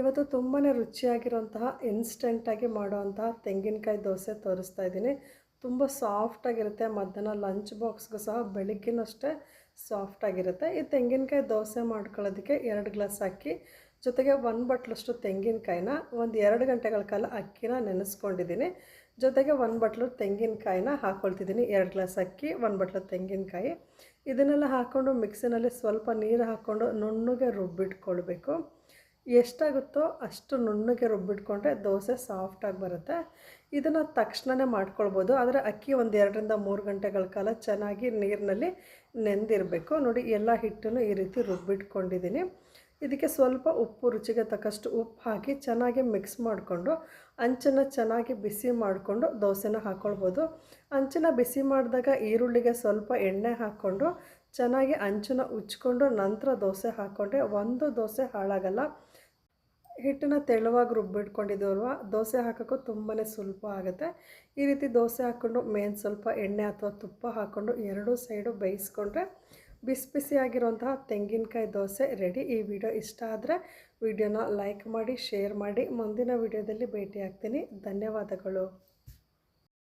ಇವತ್ತು ತುಂಬಾ ರುಚಿಯಾಗಿರುವಂತಹ ಇನ್ಸ್ಟೆಂಟಾಗಿ ಮಾಡುವಂತಹ ತೆಂಗಿನಕಾಯಿ ದೋಸೆ ತೋರಿಸ್ತಾ ಇದ್ದೀನಿ. ತುಂಬ ಸಾಫ್ಟಾಗಿರುತ್ತೆ ಮಧ್ಯಾಹ್ನ ಲಂಚ್ ಬಾಕ್ಸ್ಗೂ ಸಹ ಬೆಳಿಗ್ಗೆನಷ್ಟೇ ಸಾಫ್ಟಾಗಿರುತ್ತೆ ಈ ತೆಂಗಿನಕಾಯಿ ದೋಸೆ ಮಾಡ್ಕೊಳ್ಳೋದಕ್ಕೆ ಎರಡು ಗ್ಲಾಸ್ ಅಕ್ಕಿ, ಜೊತೆಗೆ ಒಂದು ಬಟ್ಲಷ್ಟು ತೆಂಗಿನಕಾಯಿನ, ಒಂದು ಎರಡು ಗಂಟೆಗಳ ಕಾಲ ಅಕ್ಕಿನ ನೆನೆಸ್ಕೊಂಡಿದ್ದೀನಿ. ಜೊತೆಗೆ ಒಂದು ಬಟ್ಲು ತೆಂಗಿನಕಾಯಿನ ಹಾಕ್ಕೊಳ್ತಿದ್ದೀನಿ ಎರಡು ಗ್ಲಾಸ್ ಅಕ್ಕಿ ಒಂದು ಬಟ್ಲು ತೆಂಗಿನಕಾಯಿ. ಇದನ್ನೆಲ್ಲ ಹಾಕ್ಕೊಂಡು ಮಿಕ್ಸಿನಲ್ಲಿ ಸ್ವಲ್ಪ ನೀರು ಹಾಕ್ಕೊಂಡು ನುಣ್ಣಗೆ ರುಬ್ಬಿಟ್ಕೊಳ್ಬೇಕು. ಎಷ್ಟಾಗುತ್ತೋ ಅಷ್ಟು ನುಣ್ಣಗೆ ರುಬ್ಬಿಟ್ಕೊಂಡ್ರೆ ದೋಸೆ ಸಾಫ್ಟಾಗಿ ಬರುತ್ತೆ. ಇದನ್ನು ತಕ್ಷಣವೇ ಮಾಡ್ಕೊಳ್ಬೋದು. ಆದರೆ ಅಕ್ಕಿ ಒಂದು ಎರಡರಿಂದ ಮೂರು ಗಂಟೆಗಳ ಕಾಲ ಚೆನ್ನಾಗಿ ನೀರಿನಲ್ಲಿ ನೆಂದಿರಬೇಕು. ನೋಡಿ, ಎಲ್ಲ ಹಿಟ್ಟನ್ನು ಈ ರೀತಿ ರುಬ್ಬಿಟ್ಕೊಂಡಿದ್ದೀನಿ. ಇದಕ್ಕೆ ಸ್ವಲ್ಪ ಉಪ್ಪು, ರುಚಿಗೆ ತಕ್ಕಷ್ಟು ಉಪ್ಪು ಹಾಕಿ ಚೆನ್ನಾಗಿ ಮಿಕ್ಸ್ ಮಾಡಿಕೊಂಡು, ಅಂಚನ್ನ ಚೆನ್ನಾಗಿ ಬಿಸಿ ಮಾಡಿಕೊಂಡು ದೋಸೆನ ಹಾಕ್ಕೊಳ್ಬೋದು ಅಂಚನ್ನು ಬಿಸಿ ಮಾಡಿದಾಗ ಈರುಳ್ಳಿಗೆ ಸ್ವಲ್ಪ ಎಣ್ಣೆ ಹಾಕ್ಕೊಂಡು ಚೆನ್ನಾಗಿ ಅಂಚನ್ನು ಉಚ್ಕೊಂಡು ನಂತರ ದೋಸೆ ಹಾಕ್ಕೊಂಡ್ರೆ ಒಂದು ದೋಸೆ ಹಾಳಾಗಲ್ಲ. ಹಿಟ್ಟನ್ನ ತೆಳುವಾಗಿ ರುಬ್ಬಿಟ್ಕೊಂಡಿದ್ದೀವಲ್ವ ದೋಸೆ ಹಾಕೋಕ್ಕೂ ತುಂಬಾ ಸುಲಭ ಆಗುತ್ತೆ. ಈ ರೀತಿ ದೋಸೆ ಹಾಕ್ಕೊಂಡು ಮೇನ್ ಸ್ವಲ್ಪ ಎಣ್ಣೆ ಅಥವಾ ತುಪ್ಪ ಹಾಕ್ಕೊಂಡು ಎರಡೂ ಸೈಡು ಬೇಯಿಸ್ಕೊಂಡ್ರೆ ಬಿಸಿ ಬಿಸಿಯಾಗಿರುವಂತಹ ತೆಂಗಿನಕಾಯಿ ದೋಸೆ ರೆಡಿ. ಈ ವಿಡಿಯೋ ಇಷ್ಟ ಆದರೆ ವಿಡಿಯೋನ ಲೈಕ್ ಮಾಡಿ, ಶೇರ್ ಮಾಡಿ. ಮುಂದಿನ ವಿಡಿಯೋದಲ್ಲಿ ಭೇಟಿ ಆಗ್ತೀನಿ ಧನ್ಯವಾದಗಳು.